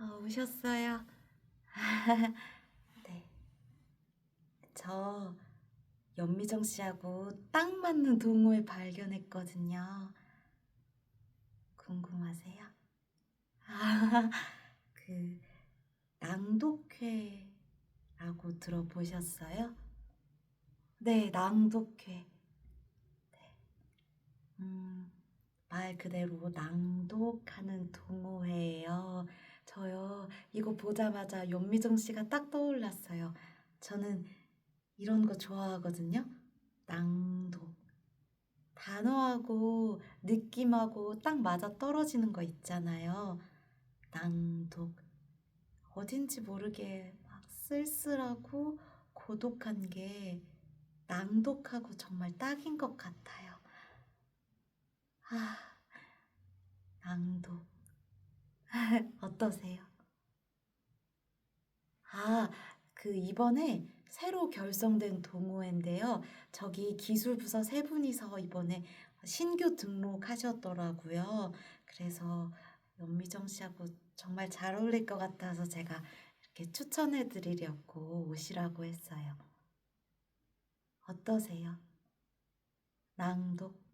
아, 오셨어요? 네. 저 연미정 씨하고 딱 맞는 동호회 발견했거든요. 궁금하세요? 아, 그 낭독회라고 들어보셨어요? 네, 낭독회. 네. 음, 말 그대로 낭독하는 동호회예요. 이거 보자마자 연미정 씨가 딱 떠올랐어요. 저는 이런 거 좋아하거든요. 낭독. 단어하고 느낌하고 딱 맞아 떨어지는 거 있잖아요. 낭독. 어딘지 모르게 막 쓸쓸하고 고독한 게 낭독하고 정말 딱인 것 같아요. 아, 낭독. 어떠세요? 아, 그 이번에 새로 결성된 동호회인데요. 저기 기술부서 세 분이서 이번에 신규 등록하셨더라고요. 그래서 연미정 씨하고 정말 잘 어울릴 것 같아서 제가 이렇게 추천해 드리려고 오시라고 했어요. 어떠세요? 낭독.